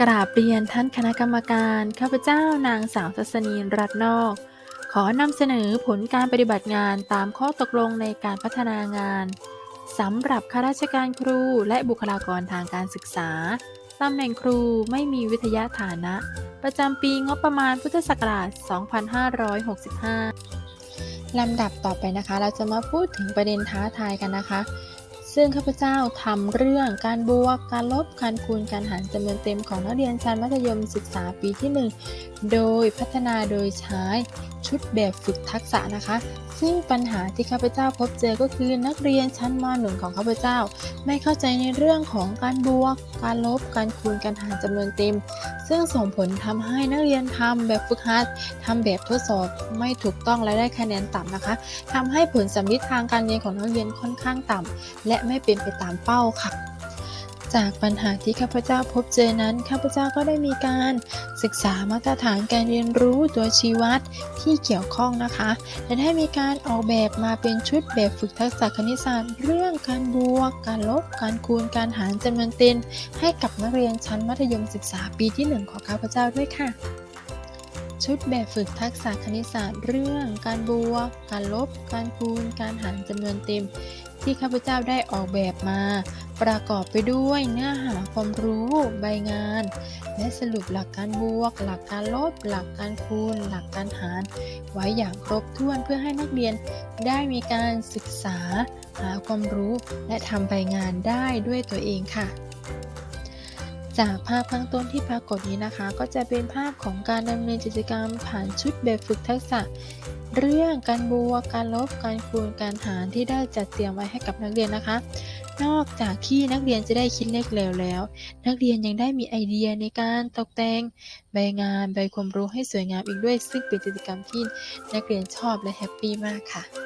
กราบเรียนท่านคณะกรรมการ ข้าพเจ้านางสาวทัศนีรัตน์นอก ขอนำเสนอผลการปฏิบัติงานตามข้อตกลงในการพัฒนางานสำหรับข้าราชการครูและบุคลากรทางการศึกษาตำแหน่งครูไม่มีวิทยาฐานะ ประจำปีงบประมาณพุทธศักราช 2565 ลำดับต่อไปนะคะ เราจะมาพูดถึงประเด็นท้าทายกันนะคะ ซึ่งข้าพเจ้าทำเรื่องการบวก การลบ การคูณ การหารจำนวนเต็มของนักเรียนชั้นมัธยมศึกษาปีที่ 1 โดยพัฒนาโดยใช้ ชุดแบบฝึกทักษะนะคะ ซึ่งปัญหาที่ข้าพเจ้าพบเจอก็คือนักเรียนชั้นม .1 ของข้าพเจ้า ไม่เข้าใจในเรื่องของการบวก การลบ การคูณ การหารจำนวนเต็ม ซึ่งส่งผลทำให้นักเรียนทำแบบฝึกหัดทำแบบทดสอบไม่ถูกต้องและได้คะแนนต่ำนะคะทำให้ผลสำลิดทางการเรียนของนักเรียนค่อนข้างต่ำและไม่เป็นไปตามเป้าค่ะ จากปัญหาที่ข้าพเจ้าพบเจอนั้น ข้าพเจ้าก็ได้มีการศึกษามาตรฐานการเรียนรู้ตัวชี้วัดที่เกี่ยวข้องนะคะและได้มีการออกแบบมาเป็นชุดแบบฝึกทักษะคณิตศาสตร์ เรื่องการบวก การลบ การคูณ การหารจำนวนเต็มให้กับนักเรียนชั้นมัธยมศึกษาปีที่ 1 ของข้าพเจ้าด้วยค่ะชุดแบบฝึกทักษะคณิตศาสตร์เรื่อง การบวก การลบ การคูณ การหารจำนวนเต็ม ที่ข้าพเจ้าได้ออกแบบมา ประกอบไปด้วยเนื้อหาความรู้ใบงาน และสรุปหลักการบวก หลักการลบ หลักการคูณ หลักการหาร ไว้อย่างครบถ้วนเพื่อให้นักเรียนได้มีการศึกษา หาความรู้ และทำใบงานได้ด้วยตัวเองค่ะ จากภาพข้างต้นที่ปรากฏนี้นะคะ ก็จะเป็นภาพของการดำเนินกิจกรรมผ่านชุดแบบฝึกทักษะ เรื่องการบวกการลบการคูณการหารที่ได้จัดเตรียมไว้ให้กับนักเรียนนะคะ นอกจากที่นักเรียนจะได้คิดเลขแล้วแล้ว นักเรียนยังได้มีไอเดียในการตกแต่งใบงานใบความรู้ให้สวยงามอีกด้วย ซึ่งเป็นกิจกรรมที่นักเรียนชอบและแฮปปี้มากค่ะ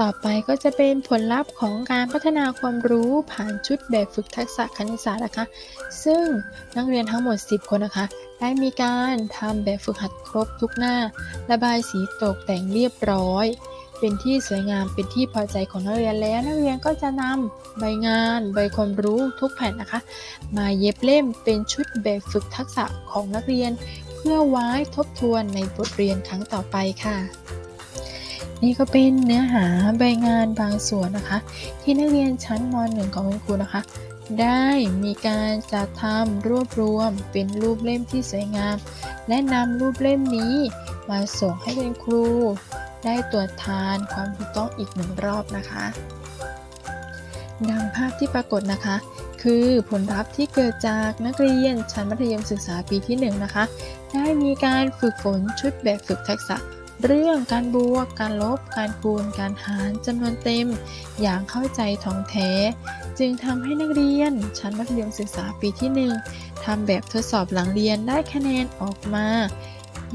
ต่อไปก็จะเป็นผลลัพธ์ของการพัฒนาความรู้ผ่านชุดแบบฝึกทักษะคณิตศาสตร์นะคะ ซึ่งนักเรียนทั้งหมด 10 คนนะคะ ได้มีการทำแบบฝึกหัดครบทุกหน้า ระบายสีตกแต่งเรียบร้อย เป็นที่สวยงามเป็นที่พอใจของนักเรียนแล้ว นักเรียนก็จะนำใบงาน ใบความรู้ทุกแผ่นนะคะ มาเย็บเล่มเป็นชุดแบบฝึกทักษะของนักเรียน เพื่อไว้ทบทวนในบทเรียนครั้งต่อไปค่ะ นี่ก็เป็นเนื้อหาใบงานบางส่วนนะคะ ที่นักเรียนชั้นม .1 ของคุณครูนะคะ ได้มีการจัดทำรวบรวมเป็นรูปเล่มที่สวยงาม และนำรูปเล่มนี้มาส่งให้คุณครู ได้ตรวจทานความถูกต้องอีกหนึ่งรอบนะคะดังภาพที่ปรากฏนะคะ คือผลลัพธ์ที่เกิดจากนักเรียนชั้นมัธยมศึกษาปีที่ 1 นะคะ ได้มีการฝึกฝนชุดแบบฝึกทักษะ เรื่องการบวก การลบ การคูณ การหารจำนวนเต็ม อย่างเข้าใจท่องแท้ จึงทำให้นักเรียน ชั้นมัธยมศึกษาปีที่ 1ทำแบบทดสอบหลังเรียนได้คะแนนออกมา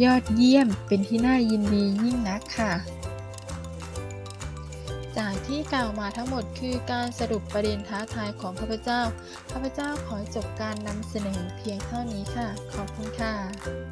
ยอดเยี่ยมเป็นที่น่ายินดียิ่งนักค่ะ จากที่กล่าวมาทั้งหมดคือการสรุปประเด็นท้าทายของข้าพเจ้า ข้าพเจ้าขอจบการนำเสนอเพียงเท่านี้ค่ะ ขอบคุณค่ะ